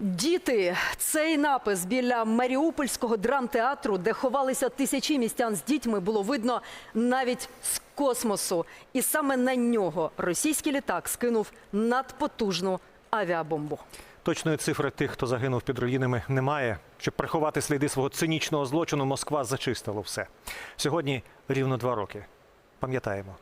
Діти, цей напис біля Маріупольського драмтеатру, де ховалися тисячі містян з дітьми, було видно навіть з космосу. І саме на нього російський літак скинув надпотужну авіабомбу. Точної цифри тих, хто загинув під руїнами, немає. Щоб приховати сліди свого цинічного злочину, Москва зачистила все. Сьогодні рівно два роки. Пам'ятаємо.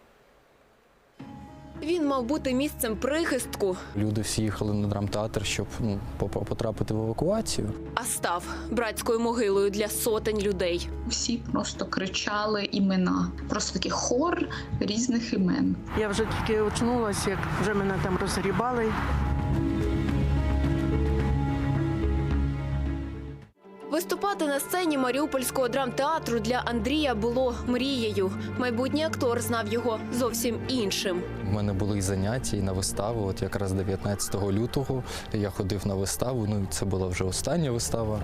Він мав бути місцем прихистку, Люди всі їхали на драмтеатр, щоб ну, потрапити в евакуацію. а став братською могилою для сотень людей. Всі просто кричали імена. Просто такий хор різних імен. Я вже тільки очнулася, як вже мене там розгрібали. Виступати на сцені Маріупольського драмтеатру для Андрія було мрією. Майбутній актор знав його зовсім іншим. У мене були і заняття, і на виставу. От якраз 19 лютого я ходив на виставу. Ну це була вже остання вистава.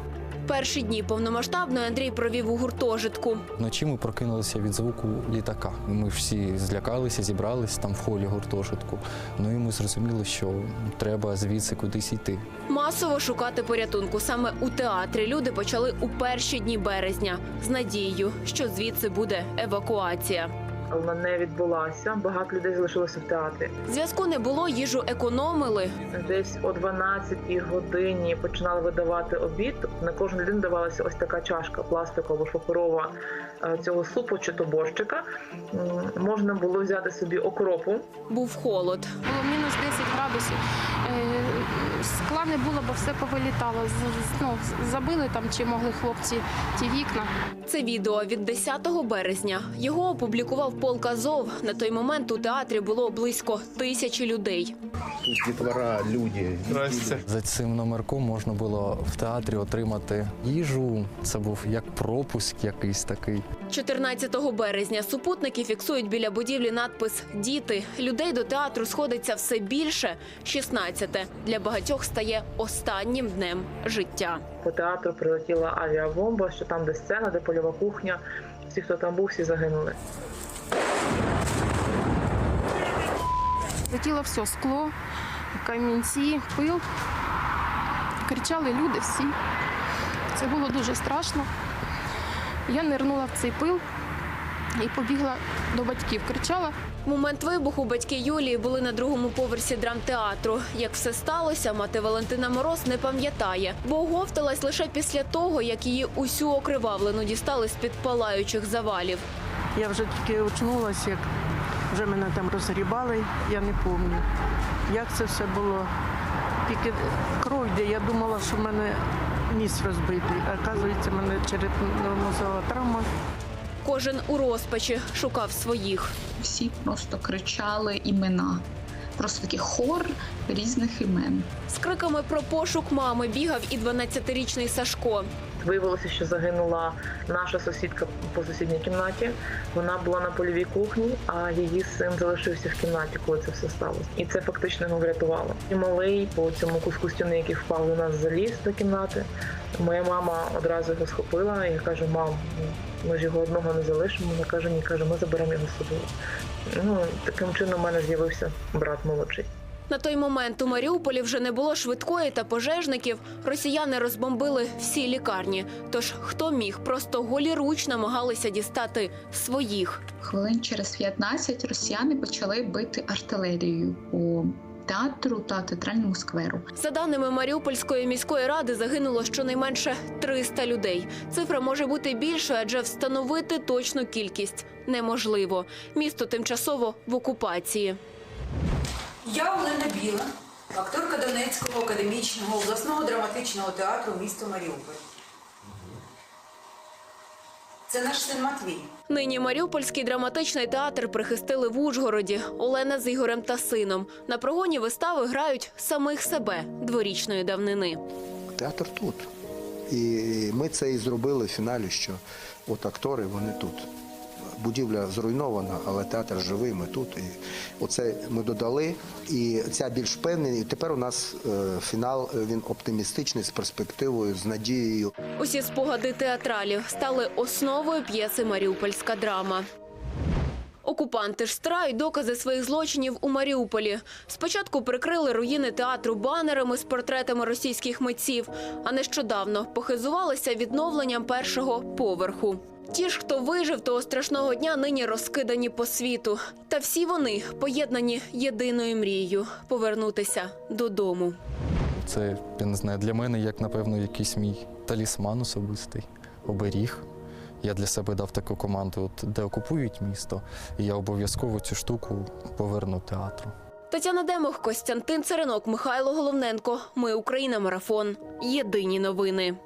Перші дні повномасштабної Андрій провів у гуртожитку. Вночі ми прокинулися від звуку літака. Ми всі злякалися, зібралися там в холі гуртожитку. Ну і ми зрозуміли, що треба звідси кудись йти. Масово шукати порятунку саме у театрі люди почали у перші дні березня з надією, що звідси буде евакуація. Вона не відбулася. Багато людей залишилося в театрі. Зв'язку не було, їжу економили. Десь о 12-й годині починали видавати обід. На кожну людину давалася ось така чашка пластикова, паперова е, цього супу чи то борщика. Можна було взяти собі окропу, Був холод. Було мінус 10 градусів. Е, не було, бо все повилітало. Ну, забили там, чи могли хлопці ті вікна. Це відео від 10 березня. Його опублікував полк Азов. На той момент у театрі було близько тисячі людей. детвора, люди. За цим номерком можна було в театрі отримати їжу. Це був як пропуск якийсь такий. 14 березня супутники фіксують біля будівлі надпис Діти. Людей до театру сходиться все більше. 16 для багатьох стає останнім днем життя. по театру прилетіла авіабомба, що там, де сцена, де польова кухня. Всі, хто там був, всі загинули. Летіло все скло, камінці, пил. Кричали люди всі. Це було дуже страшно. Я нирнула в цей пил і побігла до батьків. Кричала. В момент вибуху батьки Юлії були на другому поверсі драмтеатру. Як все сталося, мати Валентина Мороз не пам'ятає, бо оговталась лише після того, як її усю окривавлену дістали з під палаючих завалів. Я вже тільки очнулася, як вже мене там розгрібали. Я не пам'ятаю, як це все було. Тільки кров йде, я думала, що в мене ніс розбитий. А оказується, в мене черепно-мозова травма. Кожен у розпачі шукав своїх. Всі просто кричали імена. Просто такий хор різних імен. З криками про пошук мами бігав і 12-річний Сашко. Виявилося, що загинула наша сусідка по сусідній кімнаті. Вона була на польовій кухні, а її син залишився в кімнаті, коли це все сталося. І це фактично його врятувало. І малий по цьому куску стіни, який впав до нас заліз до кімнати. Моя мама одразу його схопила. і Я кажу, мам, ми ж його одного не залишимо. Вона каже, ні, каже, ми заберемо його з собою. Ну таким чином у мене з'явився брат молодший. На той момент у Маріуполі вже не було швидкої та пожежників. Росіяни розбомбили всі лікарні. Тож хто міг, просто голіруч намагалися дістати своїх. Хвилин через 15 росіяни почали бити артилерією по театру та театральному скверу. За даними Маріупольської міської ради, загинуло щонайменше 300 людей. Цифра може бути більшою, адже встановити точну кількість неможливо. Місто тимчасово в окупації. Я Олена Біла, акторка Донецького академічного обласного драматичного театру міста Маріуполь. Це наш син Матвій. Нині Маріупольський драматичний театр прихистили в Ужгороді. Олена з Ігорем та сином. На прогоні вистави грають самих себе дворічної давнини. Театр тут. І ми це і зробили в фіналі, що от актори вони тут. Будівля зруйнована, але театр живий, ми тут. І оце ми додали. І ця більш впевнений. Тепер у нас е, фінал е, він оптимістичний з перспективою, з надією. Усі спогади театралів стали основою п'єси Маріупольська драма. Окупанти ж стирають докази своїх злочинів у Маріуполі. Спочатку прикрили руїни театру банерами з портретами російських митців, а нещодавно похизувалися відновленням першого поверху. Ті ж, хто вижив того страшного дня, нині розкидані по світу. Та всі вони поєднані єдиною мрією повернутися додому. Це, я не знаю, для мене як, напевно, якийсь мій талісман особистий, оберіг. Я для себе дав таку команду, от, де окупують місто, і я обов'язково цю штуку поверну театру. Тетяна Демох, Костянтин Царинок, Михайло Головненко. Ми Україна. Марафон. Єдині новини.